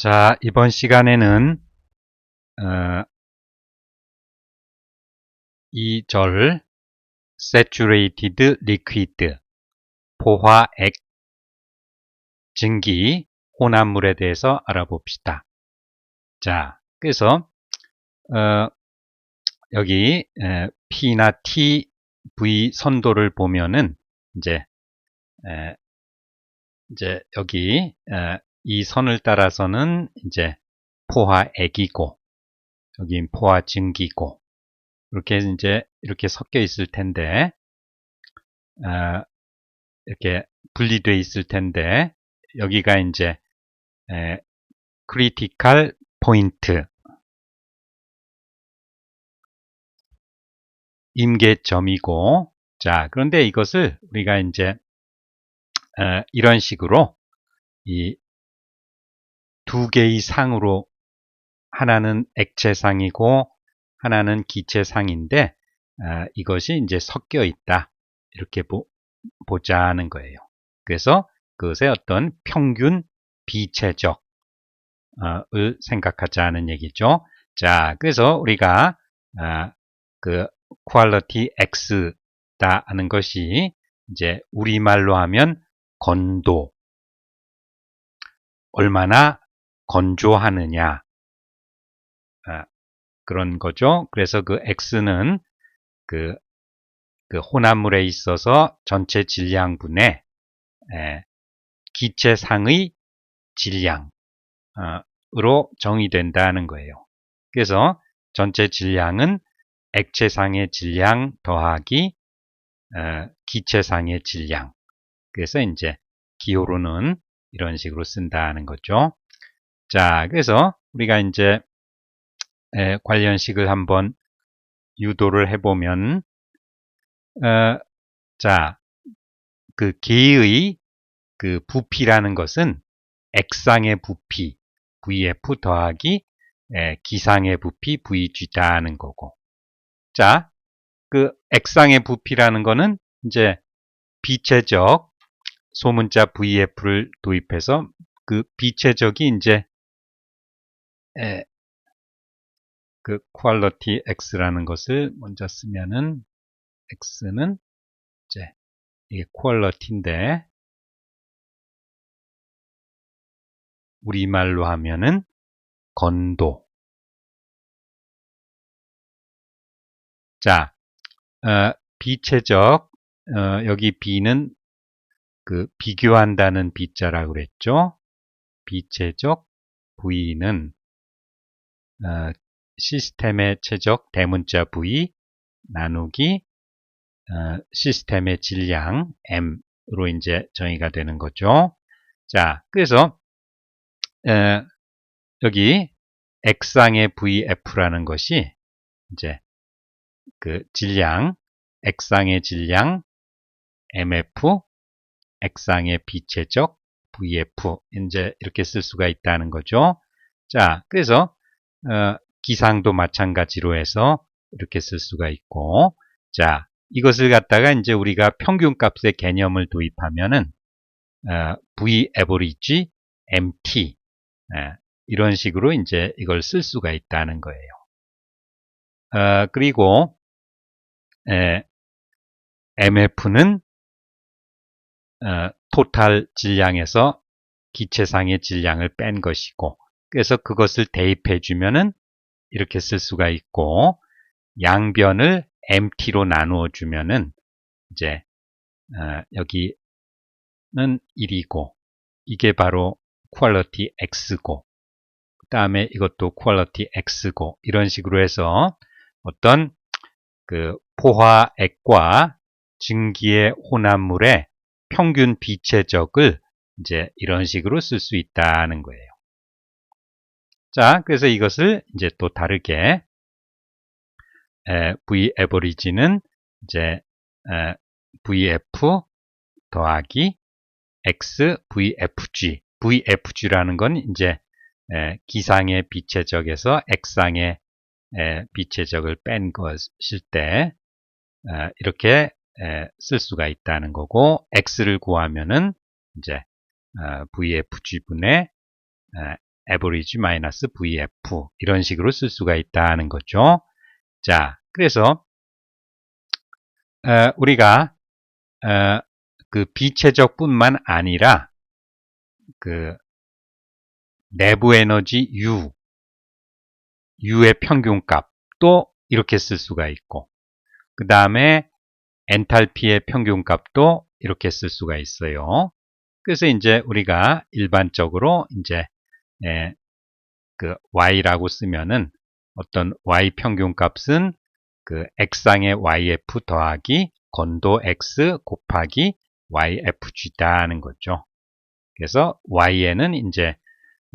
자, 이번 시간에는 어, 이절 saturated liquid 포화액 증기 혼합물에 대해서 알아봅시다. 자, 그래서 어, 여기 에, P나 T, V 선도를 보면은 이제 에, 이제 여기 에, 이 선을 따라서는 이제 포화 액이고 여기 포화 증기고 이렇게 이제 이렇게 섞여 있을 텐데 어, 이렇게 분리되어 있을 텐데 여기가 이제 에, 크리티컬 포인트 임계점이고 자 그런데 이것을 우리가 이제 어, 이런 식으로 이 두 개의 상으로 하나는 액체상이고 하나는 기체상인데 어, 이것이 이제 섞여 있다 이렇게 보, 보자는 거예요. 그래서 그것의 어떤 평균 비체적을 생각하자는 얘기죠. 자, 그래서 우리가 어, 그 quality x다 하는 것이 이제 우리말로 하면 건도 얼마나 건조하느냐 아, 그런 거죠. 그래서 그 x는 그, 그 혼합물에 있어서 전체 질량분의 에, 기체상의 질량으로 정의된다는 거예요. 그래서 전체 질량은 액체상의 질량 더하기 어, 기체상의 질량. 그래서 이제 기호로는 이런 식으로 쓴다는 거죠. 자, 그래서 우리가 이제 에, 관련식을 한번 유도를 해보면 어, 자, 그 개의 그 부피라는 것은 액상의 부피 VF 더하기 에, 기상의 부피 VG다 하는 거고. 자, 그 액상의 부피라는 거는 이제 비체적 소문자 VF를 도입해서 그 비체적이 이제 에, 그 quality x라는 것을 먼저 쓰면은 x는 이제 이게 quality인데 우리말로 하면은 건도 자, 어, 비체적 어, 여기 B는 그 비교한다는 B자라고 그랬죠. 비체적 V는 어, 시스템의 체적 대문자 V 나누기 어, 시스템의 질량 M으로 이제 정의가 되는 거죠. 자, 그래서 어, 여기 X상의 VF라는 것이 이제 그 질량, X상의 질량, MF, X상의 비체적, VF, 이제 이렇게 쓸 수가 있다는 거죠. 자, 그래서, 어, 기상도 마찬가지로 해서 이렇게 쓸 수가 있고, 자, 이것을 갖다가 이제 우리가 평균값의 개념을 도입하면은, 어, V average, MT, 어, 이런 식으로 이제 이걸 쓸 수가 있다는 거예요. 어, 그리고 에, MF는 어, 토탈 질량에서 기체상의 질량을 뺀 것이고 그래서 그것을 대입해 주면은 이렇게 쓸 수가 있고 양변을 MT로 나누어 주면은 이제 어, 여기는 1이고 이게 바로 quality x고 그 다음에 이것도 quality x고 이런 식으로 해서 어떤 그 포화액과 증기의 혼합물의 평균 비체적을 이제 이런 식으로 쓸 수 있다는 거예요. 자, 그래서 이것을 이제 또 다르게 에, V average는 이제 에, VF 더하기 X VFG VFG라는 건 이제 에, 기상의 비체적에서 X상의 비체적을 뺀 것일 때 이렇게 쓸 수가 있다는 거고 x를 구하면은 이제 vfg분의 average 마이너스 VF 이런 식으로 쓸 수가 있다는 거죠. 자, 그래서 어, 우리가 어, 그 비체적뿐만 아니라 그 내부 에너지 U, U의 평균값도 이렇게 쓸 수가 있고 그 다음에 엔탈피의 평균값도 이렇게 쓸 수가 있어요. 그래서 이제 우리가 일반적으로 이제 예, 그 y라고 쓰면은 어떤 y 평균 값은 그 x상의 yf 더하기 건도 x 곱하기 yfg다는 거죠. 그래서 y에는 이제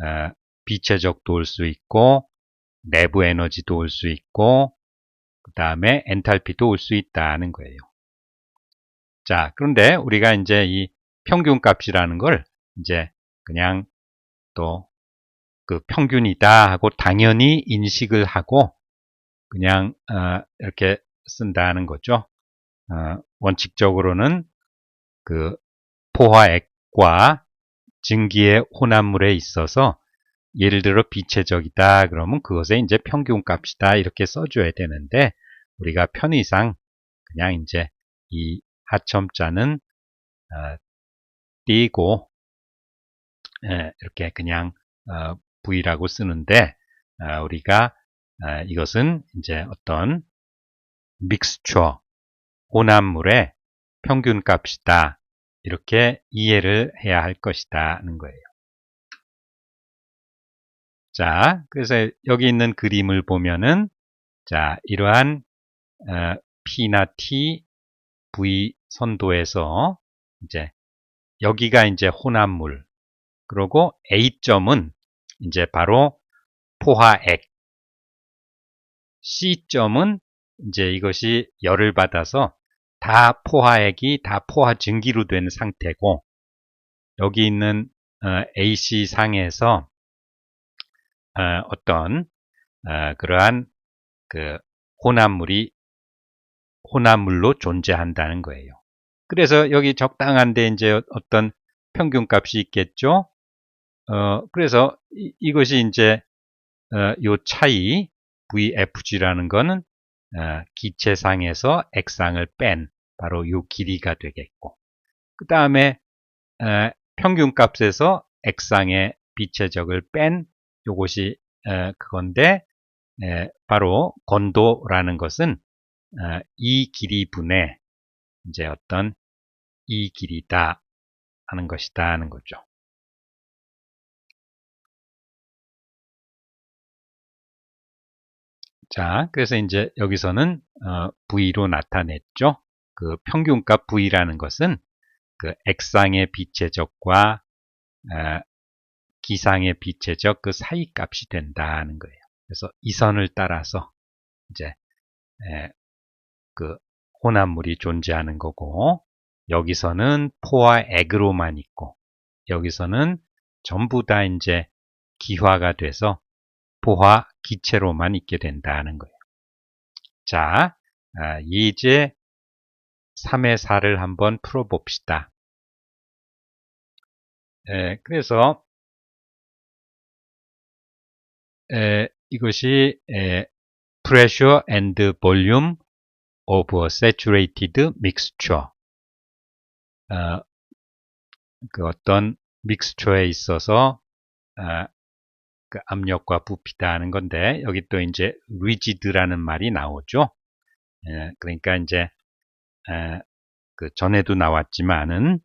어, 비체적도 올 수 있고 내부 에너지도 올 수 있고 그 다음에 엔탈피도 올 수 있다는 거예요. 자, 그런데 우리가 이제 이 평균 값이라는 걸 이제 그냥 또 그 평균이다 하고 당연히 인식을 하고 그냥 어, 이렇게 쓴다는 거죠. 어, 원칙적으로는 그 포화액과 증기의 혼합물에 있어서 예를 들어 비체적이다 그러면 그것에 이제 평균값이다 이렇게 써줘야 되는데 우리가 편의상 그냥 이제 이 하첨자는 어, 띄고 예, 이렇게 그냥 어, V라고 쓰는데 어, 우리가 어, 이것은 이제 어떤 믹스처 혼합물의 평균값이다 이렇게 이해를 해야 할 것이다 하는 거예요. 자, 그래서 여기 있는 그림을 보면은 자 이러한 어, P나 T, V 선도에서 이제 여기가 이제 혼합물 그리고 A점은 이제 바로 포화액 C점은 이제 이것이 열을 받아서 다 포화액이 다 포화 증기로 된 상태고 여기 있는 어, AC 상에서 어, 떤 어, 그러한 그 혼합물이 혼합물로 존재한다는 거예요. 그래서 여기 적당한데 이제 어떤 평균값이 있겠죠. 어, 그래서 이, 것이 이제 어, 요 차이 VFG라는 거는 어, 기체상에서 X상을 뺀 바로 요 길이가 되겠고 그 다음에 어, 평균값에서 X상의 비체적을 뺀 요것이 어, 그건데 에, 바로 건도라는 것은 어, 이 길이분의 이제 어떤 이 길이다 하는 것이다 하는 거죠. 자, 그래서 이제 여기서는 어, V로 나타냈죠. 그 평균값 V라는 것은 그 X상의 비체적과 어, 기상의 비체적 그 사이 값이 된다는 거예요. 그래서 이 선을 따라서 이제 에, 그 혼합물이 존재하는 거고 여기서는 포와 액으로만 있고 여기서는 전부 다 이제 기화가 돼서 포화 기체로만 있게 된다는 거예요. 자, 아, 이제 3의 4를 한번 풀어봅시다. 에, 그래서 에, 이것이 에, pressure and volume of a saturated mixture 어, 그 어떤 믹스처에 있어서 어, 그 압력과 부피다 하는 건데 여기 또 이제 rigid라는 말이 나오죠. 예, 그러니까 이제 에, 그 전에도 나왔지만은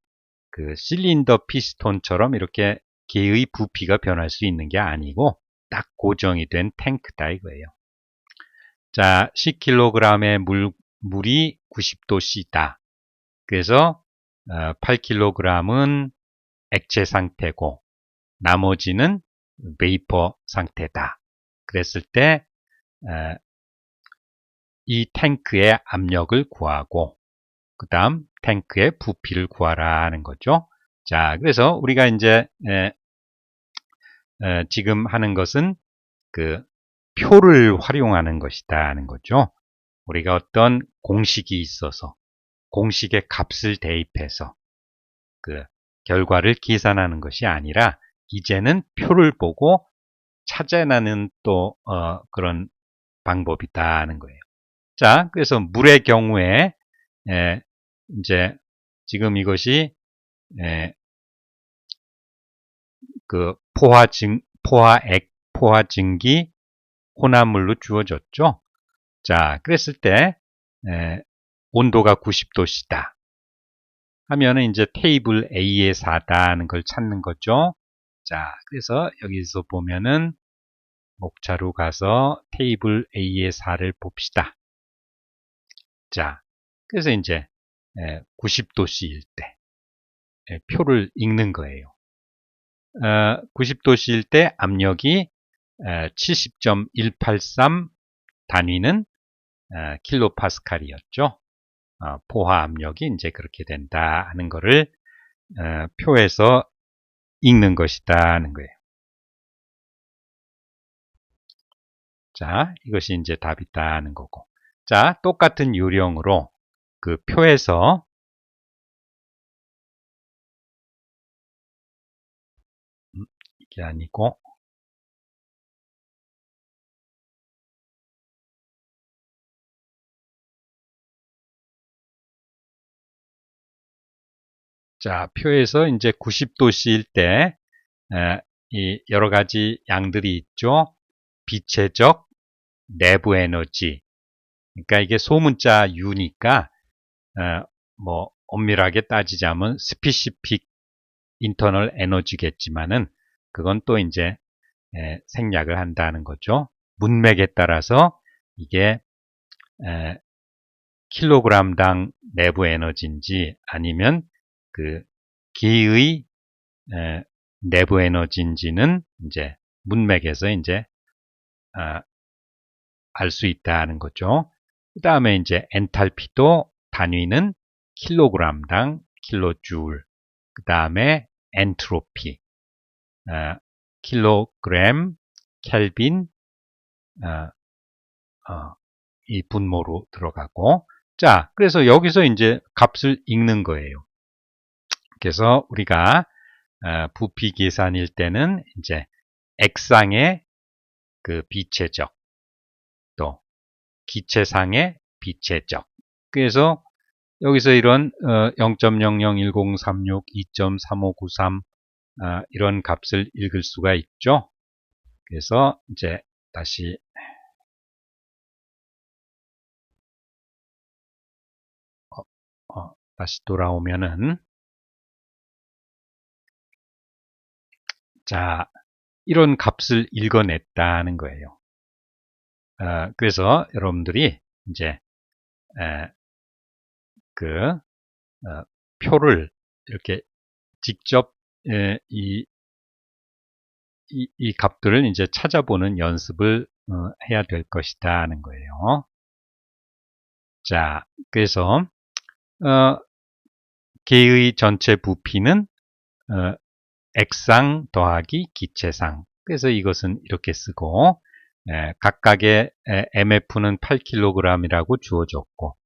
그 실린더 피스톤처럼 이렇게 개의 부피가 변할 수 있는 게 아니고 딱 고정이 된 탱크다 이거예요. 자, 10kg의 물, 물이 90도씨다. 그래서 8kg은 어, 액체 상태고 나머지는 베이퍼 상태다. 그랬을 때 이 탱크의 압력을 구하고 그 다음 탱크의 부피를 구하라 하는 거죠. 자, 그래서 우리가 이제 지금 하는 것은 그 표를 활용하는 것이다 하는 거죠. 우리가 어떤 공식이 있어서 공식의 값을 대입해서 그 결과를 계산하는 것이 아니라 이제는 표를 보고 찾아내는 또 어, 그런 방법이다 하는 거예요. 자, 그래서 물의 경우에 에, 이제 지금 이것이 에, 그 포화 증 포화액 포화 증기 혼합물로 주어졌죠. 자, 그랬을 때 에, 온도가 90도씨다. 하면은 이제 테이블 A의 4다는 걸 찾는 거죠. 자, 그래서 여기서 보면은 목차로 가서 테이블 A의 4를 봅시다. 자, 그래서 이제 90도씨일 때 표를 읽는 거예요. 90도씨일 어, 때 압력이 70.183 단위는 어, 킬로파스칼이었죠. 어, 포화 압력이 이제 그렇게 된다 하는 거를 표에서 읽는 것이다 하는 거예요. 자, 이것이 이제 답이다 하는 거고. 자, 똑같은 요령으로 그 표에서 음, 이게 아니고 자, 표에서 이제 90도씨일 때, 이 여러 가지 양들이 있죠. 비체적 내부 에너지. 그러니까 이게 소문자 U니까, 어, 뭐, 엄밀하게 따지자면 스피시픽 인터널 에너지겠지만은, 그건 또 이제 에, 생략을 한다는 거죠. 문맥에 따라서 이게 에, 킬로그램당 내부 에너지인지 아니면 그 기의 에, 내부 에너지인지는 이제 문맥에서 이제 아, 알수 있다는 거죠. 그 다음에 이제 엔탈피도 단위는 킬로그램당 킬로줄. 그 다음에 엔트로피 어, 킬로그램 켈빈 어, 어, 이 분모로 들어가고 자 그래서 여기서 이제 값을 읽는 거예요. 그래서 우리가 어, 부피 계산일 때는 이제 액상의 그 비체적 또 기체상의 비체적 그래서 여기서 이런 0.001036, 2.3593 어, 이런 값을 읽을 수가 있죠. 그래서 이제 다시 어, 어, 다시 돌아오면은 자, 이런 값을 읽어냈다는 거예요. 어, 그래서 여러분들이 이제 에, 그 어, 표를 이렇게 직접 에, 이, 이, 이, 값들을 이제 찾아보는 연습을 어, 해야 될 것이다 하는 거예요. 자, 그래서 어, 개의 전체 부피는 어, 액상 더하기 기체상. 그래서 이것은 이렇게 쓰고 에, 각각의 에, MF는 8kg이라고 주어졌고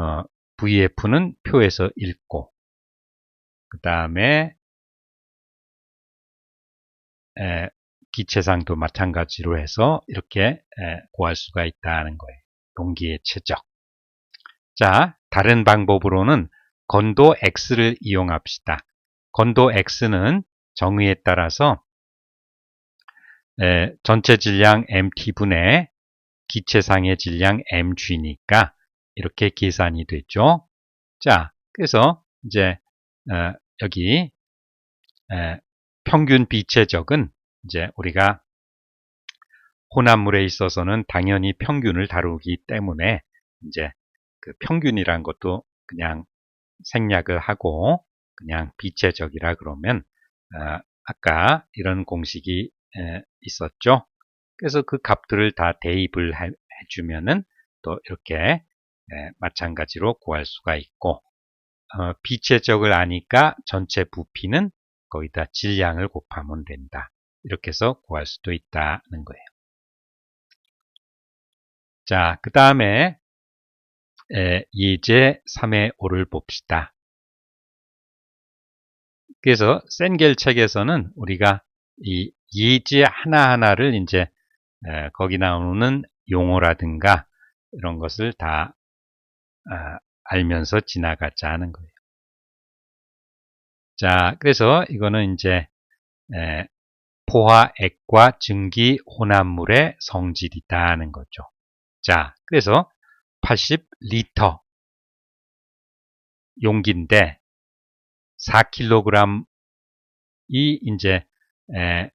어, VF는 표에서 읽고 그 다음에 기체상도 마찬가지로 해서 이렇게 에, 구할 수가 있다는 거예요. 동기의 최적. 자, 다른 방법으로는 건도 X를 이용합시다. 건도 X는 정의에 따라서 에, 전체 질량 MT분의 기체상의 질량 mg니까 이렇게 계산이 되죠. 자, 그래서 이제 어, 여기 에, 평균 비체적은 이제 우리가 혼합물에 있어서는 당연히 평균을 다루기 때문에 이제 그 평균이란 것도 그냥 생략을 하고 그냥 비체적이라 그러면 어, 아까 이런 공식이 에, 있었죠. 그래서 그 값들을 다 대입을 해주면은 또 이렇게 에, 마찬가지로 구할 수가 있고 어, 비체적을 아니까 전체 부피는 거기다 질량을 곱하면 된다. 이렇게 해서 구할 수도 있다는 거예요. 자, 그 다음에 예제 3의 5를 봅시다. 그래서 센겔 책에서는 우리가 이 예지 하나하나를 이제 에, 거기 나오는 용어라든가 이런 것을 다 아, 알면서 지나가자는 거예요. 자, 그래서 이거는 이제 에, 포화액과 증기 혼합물의 성질이다 하는 거죠. 자, 그래서 80리터 용기인데 4kg이 이제 에,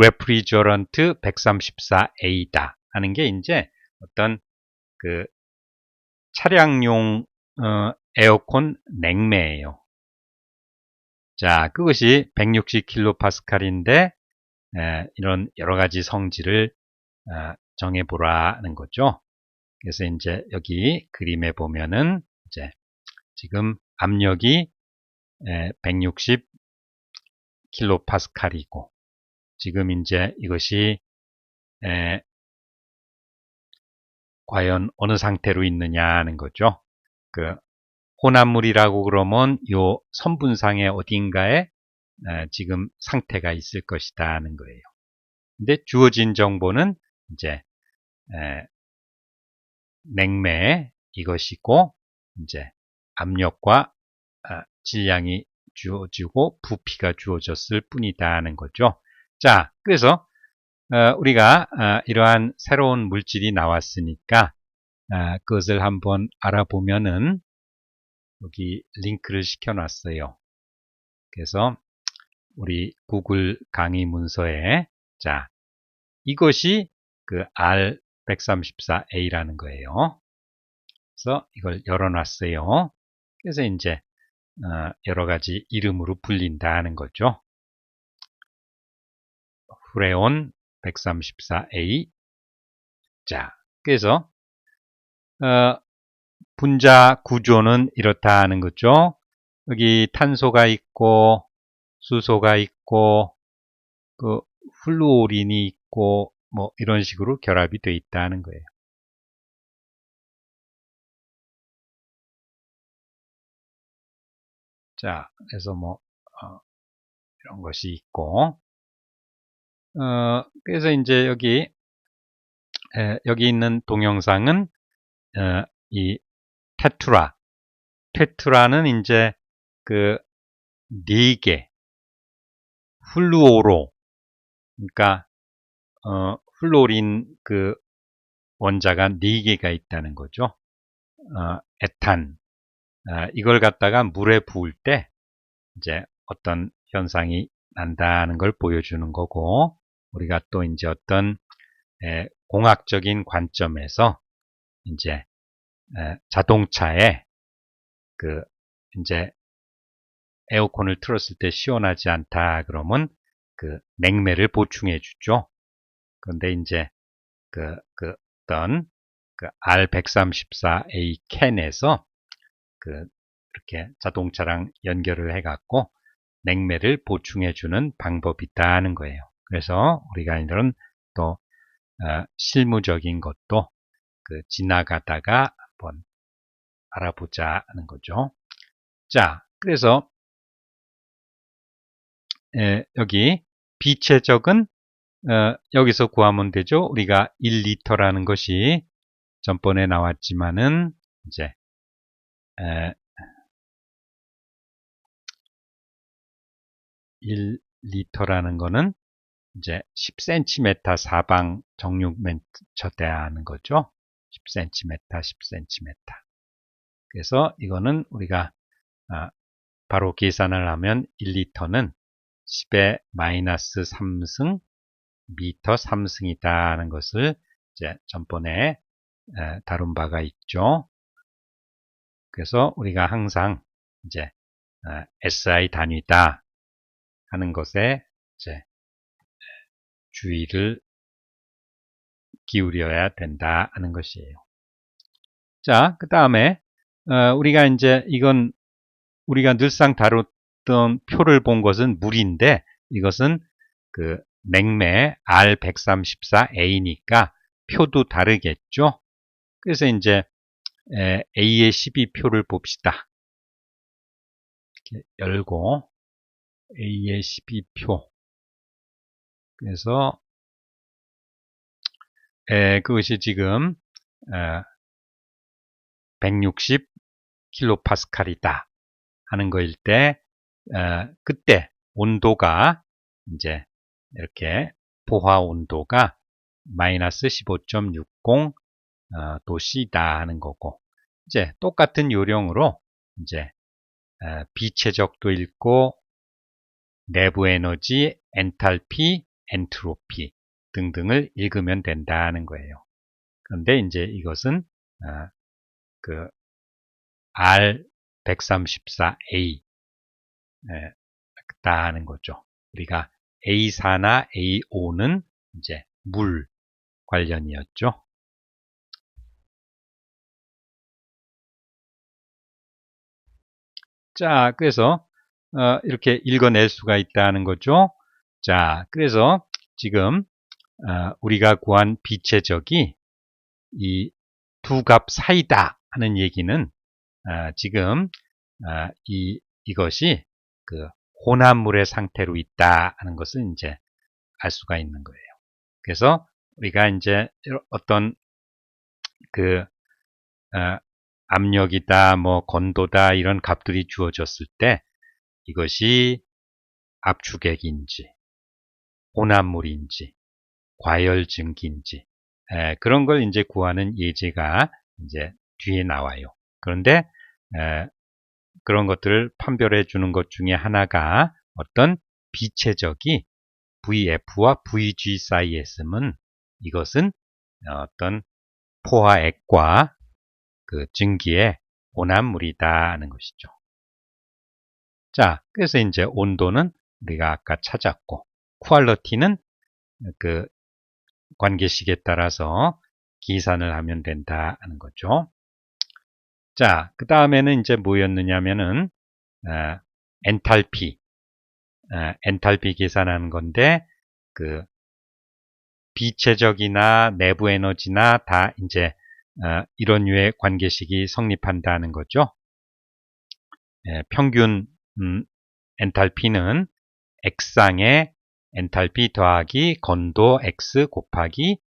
레프리저런트 134A다 하는 게 이제 어떤 그 차량용 어, 에어컨 냉매예요. 자, 그것이 160kPa인데 이런 여러 가지 성질을 어, 정해보라는 거죠. 그래서 이제 여기 그림에 보면은 이제 지금 압력이 160kPa이고 지금 이제 이것이 과연 어느 상태로 있느냐 하는 거죠. 그 혼합물이라고 그러면 요 선분상의 어딘가에 지금 상태가 있을 것이다 하는 거예요. 근데 주어진 정보는 이제 냉매 이것이고 이제 압력과 아, 질량이 주어지고 부피가 주어졌을 뿐이다 하는 거죠. 자, 그래서 어, 우리가 아, 이러한 새로운 물질이 나왔으니까 아, 그것을 한번 알아보면은 여기 링크를 시켜놨어요. 그래서 우리 구글 강의 문서에 자 이것이 그 R134A라는 거예요. 그래서 이걸 열어놨어요. 그래서 이제 어, 여러 가지 이름으로 불린다는 거죠. 후레온 134A 자, 그래서 어, 분자 구조는 이렇다 하는 거죠. 여기 탄소가 있고 수소가 있고 그 플루오린이 있고 뭐 이런 식으로 결합이 되어 있다는 거예요. 자, 그래서 뭐 어, 이런 것이 있고 어, 그래서 이제 여기 에, 여기 있는 동영상은 어, 이 테트라 테트라는 이제 그 네개 플루오로 그러니까 어, 플로린 그 원자가 4개가 있다는 거죠. 어, 에탄. 어, 이걸 갖다가 물에 부을 때 이제 어떤 현상이 난다는 걸 보여주는 거고 우리가 또 이제 어떤 에, 공학적인 관점에서 이제 에, 자동차에 그 이제 에어컨을 틀었을 때 시원하지 않다 그러면 그 냉매를 보충해 주죠. 그런데 이제 그, 그 어떤 그 R134A 캔에서 그 이렇게 자동차랑 연결을 해갖고 냉매를 보충해주는 방법이다 하는 거예요. 그래서 우리가 이런 또 어, 실무적인 것도 그 지나가다가 한번 알아보자 하는 거죠. 자, 그래서 에, 여기 비체적은 어, 여기서 구하면 되죠. 우리가 1리터라는 것이 전번에 나왔지만은 이제 에, 1리터라는 거는 이제 10cm 사방 정육면처대야 하는 거죠. 10cm, 10cm. 그래서 이거는 우리가 아, 바로 계산을 하면 1리터는 10의 마이너스 3승 미터 3승이다 하는 것을 이제 전번에 다룬 바가 있죠. 그래서 우리가 항상 이제 SI 단위다 하는 것에 이제 주의를 기울여야 된다 하는 것이에요. 자, 그 다음에 어, 우리가 이제 이건 우리가 늘상 다뤘던 표를 본 것은 물인데 이것은 그 냉매 R134A니까 표도 다르겠죠. 그래서 이제 A의 12표를 봅시다. 이렇게 열고 A의 12표 그래서 에, 그것이 지금 어, 160 킬로파스칼이다 하는 거일 때 어, 그때 온도가 이제 이렇게 포화 온도가 마이너스 15.60 어, 도씨다 하는 거고 이제 똑같은 요령으로 이제 어, 비체적도 읽고 내부 에너지, 엔탈피, 엔트로피 등등을 읽으면 된다는 거예요. 그런데 이제 이것은 어, 그 R134A 다 하는 거죠. 우리가 A4나 A5는 이제 물 관련이었죠. 자, 그래서 어, 이렇게 읽어낼 수가 있다는 거죠. 자, 그래서 지금 어, 우리가 구한 빛의 적이 이 두 값 사이다 하는 얘기는 어, 지금 어, 이 이것이 그 혼합물의 상태로 있다 하는 것을 이제 알 수가 있는 거예요. 그래서 우리가 이제 어떤 그 어, 압력이다, 뭐 건도다 이런 값들이 주어졌을 때 이것이 압축액인지 혼합물인지 과열 증기인지 에, 그런 걸 이제 구하는 예제가 이제 뒤에 나와요. 그런데 에, 그런 것들을 판별해 주는 것 중에 하나가 어떤 비체적이 VF와 VG 사이에 있으면 이것은 어떤 포화액과 그 증기의 혼합물이다 하는 것이죠. 자, 그래서 이제 온도는 우리가 아까 찾았고, 퀄러티는 그 관계식에 따라서 계산을 하면 된다 하는 거죠. 자, 그 다음에는 이제 뭐였느냐면은, 어, 엔탈피, 어, 엔탈피 계산하는 건데, 그, 비체적이나 내부 에너지나 다 이제, 어, 이런 류의 관계식이 성립한다는 거죠. 예, 평균 음, 엔탈피는 X상의 엔탈피 더하기 건도 X 곱하기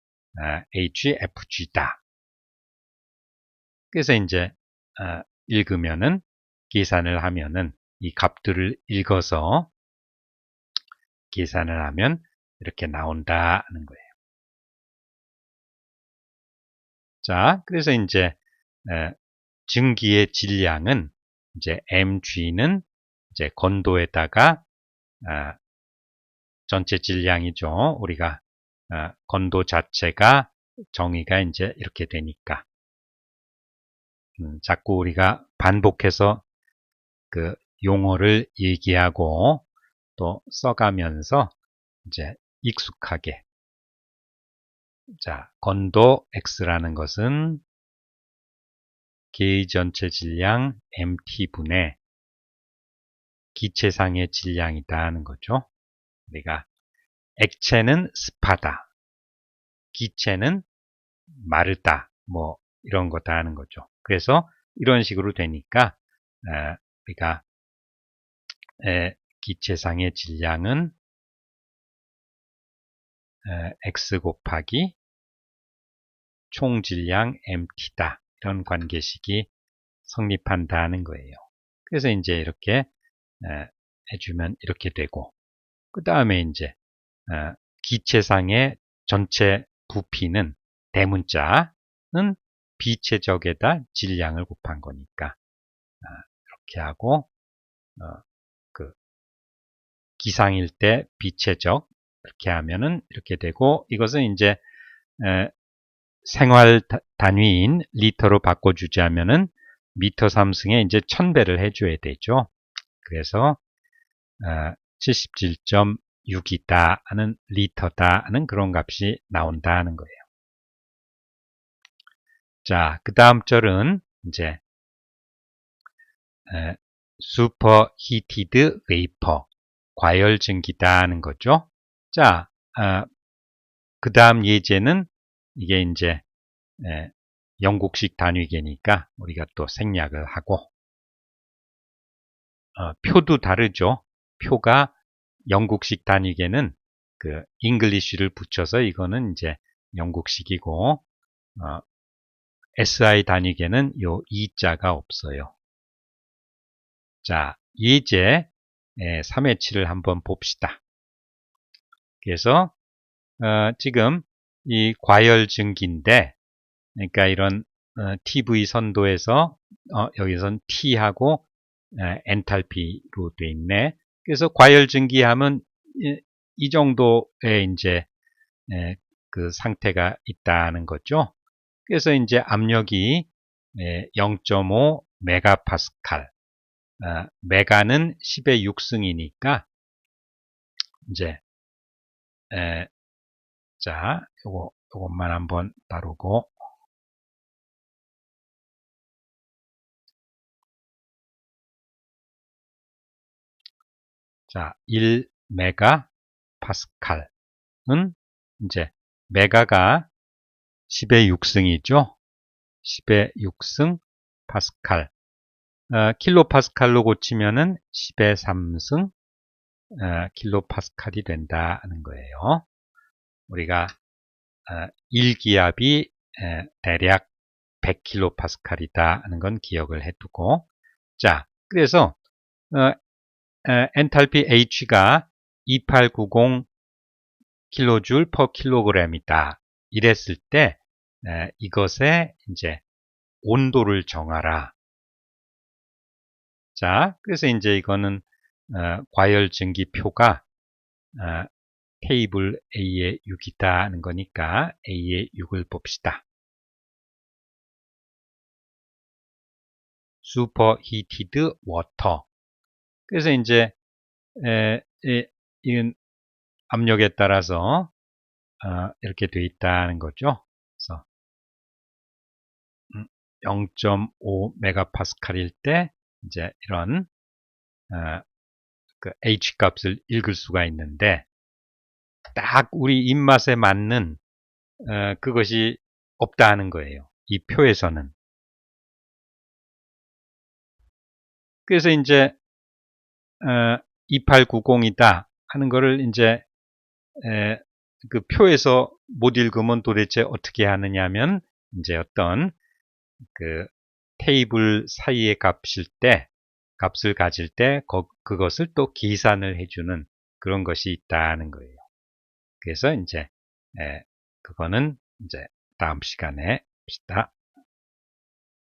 아, HFG다. 그래서 이제 아, 읽으면은 계산을 하면은 이 값들을 읽어서 계산을 하면 이렇게 나온다 하는 거예요. 자, 그래서 이제 증기의 질량은 이제 mg는 이제 건도에다가 아, 전체 질량이죠. 우리가 아, 건도 자체가 정의가 이제 이렇게 되니까 음, 자꾸 우리가 반복해서 그 용어를 얘기하고 또 써가면서 이제 익숙하게 자 건도 x라는 것은 개의 전체 질량 mt분의 기체상의 질량이다 하는 거죠. 우리가 액체는 습하다. 기체는 마르다. 뭐 이런 거 다 하는 거죠. 그래서 이런 식으로 되니까 우리가 기체상의 질량은 x 곱하기 총 질량 mt다. 이런 관계식이 성립한다는 거예요. 그래서 이제 이렇게 해주면 이렇게 되고 그 다음에 이제 기체상의 전체 부피는 대문자는 비체적에다 질량을 곱한 거니까 이렇게 하고 어, 그 기상일 때 비체적 이렇게 하면은 이렇게 되고 이것은 이제 생활 단위인 리터로 바꿔주자면은 미터 삼승에 이제 천배를 해줘야 되죠. 그래서 77.6이다 어, 하는 리터다 하는 그런 값이 나온다 하는 거예요. 자, 그 다음 절은 이제 슈퍼 히티드 웨이퍼 과열 증기다 하는 거죠. 자, 어, 그 다음 예제는 이게 이제 영국식 단위계니까 우리가 또 생략을 하고 어, 표도 다르죠. 표가 영국식 단위계는 그 잉글리쉬를 붙여서 이거는 이제 영국식이고 어, SI 단위계는 요 이자가 없어요. 자, 예제 3회치를 한번 봅시다. 그래서 어, 지금 이 과열 증기인데 그러니까 이런 어, TV 선도에서 어, 여기선 T하고 에, 엔탈피로 돼 있네. 그래서 과열 증기하면 이, 이 정도의 이제 에, 그 상태가 있다는 거죠. 그래서 이제 압력이 0.5 메가파스칼, 어, 메가는 10의 6승이니까 이제 에, 자, 요거 요것만 한번 다루고 자, 1 메가 파스칼은 이제 메가가 10의 6승이죠. 10의 6승 파스칼. 어, 킬로 파스칼로 고치면은 10의 3승 어, 킬로 파스칼이 된다는 거예요. 우리가 어, 1기압이 에, 대략 100킬로 파스칼이다 하는 건 기억을 해두고 자 그래서 어, 엔탈피 H가 2890 킬로줄 퍼 킬로그램이다. 이랬을 때 이것의 이제 온도를 정하라. 자, 그래서 이제 이거는 어, 과열 증기표가 어, 테이블 A의 6이다 하는 거니까 A의 6을 봅시다. 워터 그래서 이제 이건 압력에 따라서 어, 이렇게 돼 있다는 거죠. 그래서 0.5 음, 메가파스칼일 때 이제 이런 어, 그 H 값을 읽을 수가 있는데 딱 우리 입맛에 맞는 어, 그것이 없다는 거예요. 이 표에서는. 그래서 이제 2890이다 하는 거를 이제 그 표에서 못 읽으면 도대체 어떻게 하느냐면 이제 어떤 그 테이블 사이의 값일 때 값을 가질 때 거, 그것을 또 계산을 해주는 그런 것이 있다는 거예요. 그래서 이제 에, 그거는 이제 다음 시간에 봅시다.